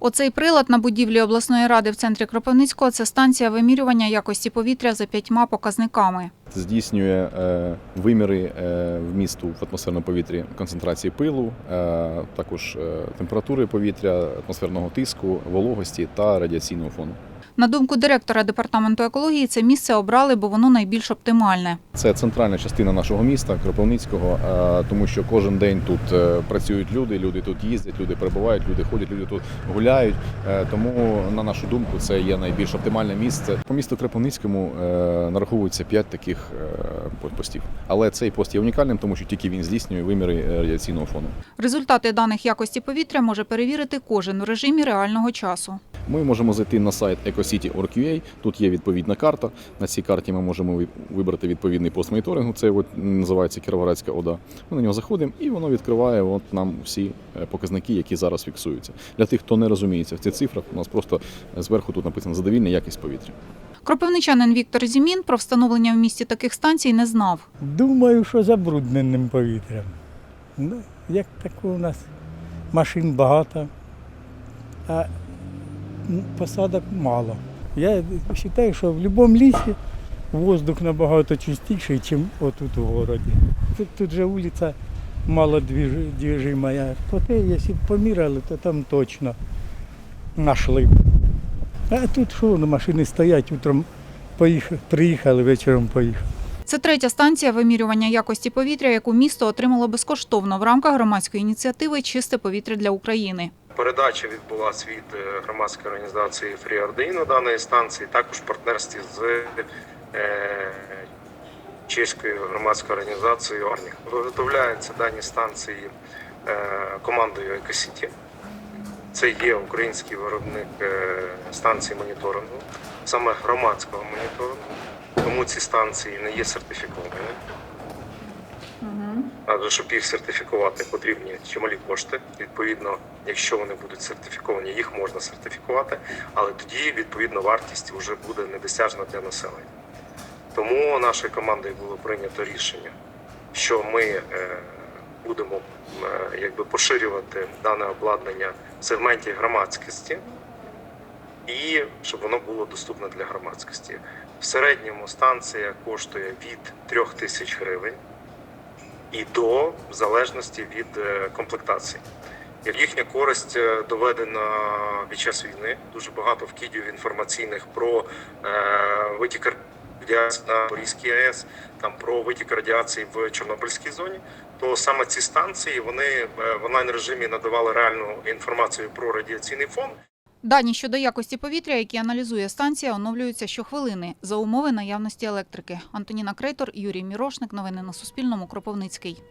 Оцей прилад на будівлі обласної ради в центрі Кропивницького – це станція вимірювання якості повітря за п'ятьма показниками. здійснює е, виміри в вмісту в атмосферному повітрі концентрації пилу, е, також е, температури повітря, атмосферного тиску, вологості та радіаційного фону. На думку директора департаменту екології, це місце обрали, бо воно найбільш оптимальне. Це центральна частина нашого міста Кропивницького, тому що кожен день тут е, працюють люди, люди тут їздять, люди перебувають, люди ходять, люди тут гуляють. Е, Тому, на нашу думку, це є найбільш оптимальне місце. По місту Кропивницькому е, нараховується 5 таких постів. Але цей пост є унікальним, тому що тільки він здійснює виміри радіаційного фону. Результати даних якості повітря може перевірити кожен у режимі реального часу. Ми можемо зайти на сайт ecocity.org.ua, Тут є відповідна карта. На цій карті ми можемо вибрати відповідний пост моніторингу. Це от називається Кіровоградська ОДА. Ми на нього заходимо і воно відкриває от нам всі е, показники, які зараз фіксуються. Для тих, хто не розуміється в цих цифрах, у нас просто зверху тут написано задовільна якість повітря. Кропивничанин Віктор Зімін про встановлення в місті таких станцій не знав. Думаю, що забрудненим повітрям. Ну, як тако у нас машин багато, а посадок мало. Я вважаю, що в будь-якому лісі воздух набагато чистіший, ніж отут у городі. Тут, тут же вулиця мало двіж- Проте, якщо б поміряли, то там точно знайшли. б. А тут що, машини стоять, утром поїхали, приїхали, вечором поїхали. Це третя станція вимірювання якості повітря, яку місто отримало безкоштовно в рамках громадської ініціативи Чисте повітря для України. Передача відбулася від е, громадської організації Фріардино даної станції, також в партнерстві з е, чеською громадською організацією Орніх. Виготовляються дані станції е, командою Екосіті. Це є український виробник станції моніторингу, саме громадського моніторингу. Тому ці станції не є сертифікованими. Адже щоб їх сертифікувати, потрібні чималі кошти. Відповідно, якщо вони будуть сертифіковані, їх можна сертифікувати, але тоді відповідно вартість вже буде недосяжна для населення. Тому нашою командою було прийнято рішення, що ми е, будемо е, якби поширювати дане обладнання в сегменті громадськості і щоб воно було доступне для громадськості. В середньому станція коштує від 3 тисяч гривень і до в залежності від е, комплектації. В їхня користь е, доведена під час війни дуже багато вкидів інформаційних про е, витік радіації на Борізькій АЕС, там про витік радіації в Чорнобильській зоні. То саме ці станції вони в онлайн режимі надавали реальну інформацію про радіаційний фон. Дані щодо якості повітря, які аналізує станція, оновлюються щохвилини за умови наявності електрики. Антоніна Крейтор, Юрій Мірошник. Новини на Суспільному. Кропивницький.